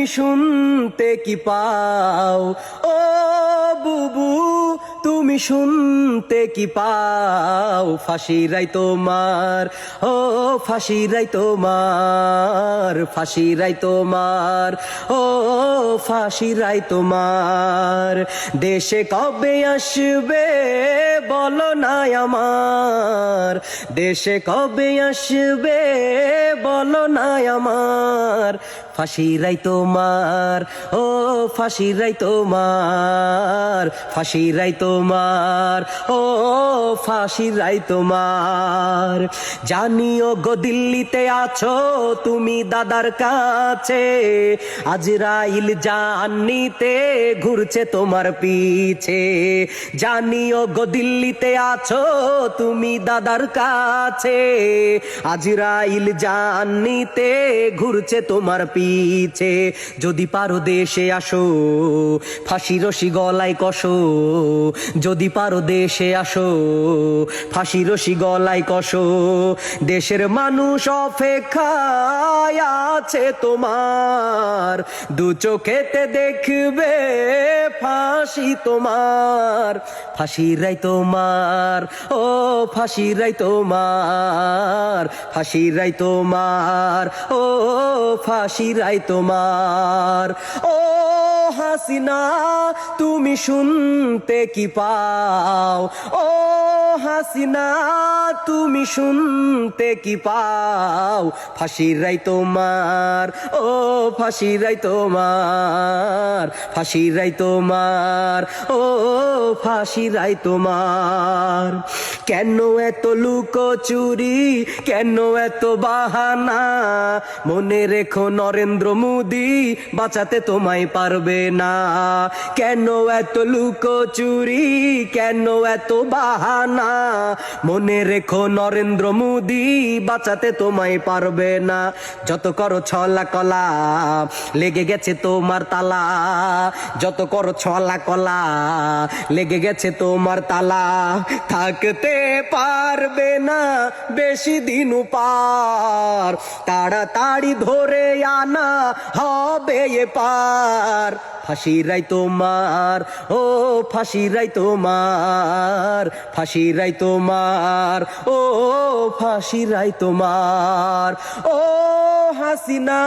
তুমি শুনতে কি পাও? ও বুবু, তুমি শুনতে কি পাও? ফাঁসিরাই তোমার, ও ফাঁসিরাই তোমার ফাঁসিরাই তোমার, ও ফাঁসিরাই তোমার। দেশে কবে আসবে বলো না আমার। দেশে কবে আসবে বলো না আমার ফাঁসিরাই তোমার, ও ফাঁসিরাই তোমার ফাঁসিরাই তোমার, ও ফাঁসিরাই তোমার। জানিও গো দিল্লিতে আছো তুমি দাদার কাছে, আজরাইল জানিতে ঘুরছে তোমার পিছে। জানিও গো দিল্লিতে আছো তুমি দাদার কাছে, আজরাইল জানিতে ঘুরছে তোমার পিছে। যদি পারো দেশে আসো, ফাঁসি রশি গলায় কষো। যদি পারো দেশে আসো, ফাঁসি রশি গলায় কষো। দেশের মানুষ অপেক্ষায় আছে তোমার। দু চোখেতে দেখবে ফাঁসি তোমার। ফাঁসি রাই তোমার, ও ফাঁসি রাই তোমার। ফাঁসি রাই তোমার। ও ফাঁসি রায় তোমার ও হাসিনা, তুমি শুনতে কি পাও? ও হাসিনা, তুমি শুনতে কি পাও? ফাঁসির রাই তোমার, ও ফাঁসির রাই তোমার, ফাঁসির রাই তোমার, ও ফাঁসির রাই তোমার। কেন এত লুকো চুরি, কেন এত বাহানা? মনে রেখো নরেন্দ্র মোদি, বাঁচাতে তোমায় পারবে না। কেন এত লুকো চুরি? কেন এত বাহানা? মনে রেখো নরেন্দ্র মোদি, বাঁচাতে তোমায় পারবে না। যত করো ছলা কলা, লেগে গেছে তোমার তালা। যত করো ছলা কলা, লেগে গেছে তোমার তালা। থাকতে পারবে না, বেশি দিন পার তাড়াতাড়ি ধরে আনা হবে এ পার ফাঁসিরাই তোমার ও ফাঁসিরাই তোমার ফাঁসিরাই তোমার ও ফাঁসিরাই তোমার ও হাসিনা,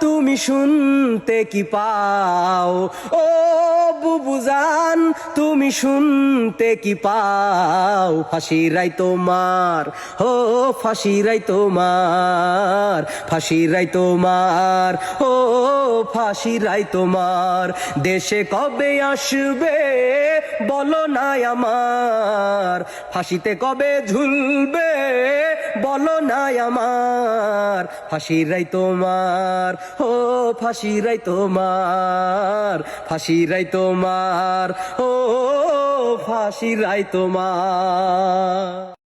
তুমি শুনতে কি পাও? ও বুবুজান তুমি শুনতে কি পাও? ফাঁসিরাই তোমার, ও ফাঁসিরাই তোমার ফাঁসিরাই তোমার, ও ফাঁসিরাই তোমার। দেশে কবে আসবে? বলো না আমার, ফাঁসিতে কবে ঝুলবে? বলো না আমার ফাঁসিরাই তোমার, ও ফাঁসিরাই তোমার ফাঁসিরাই তোমার, ও ফাঁসিরাই তোমার।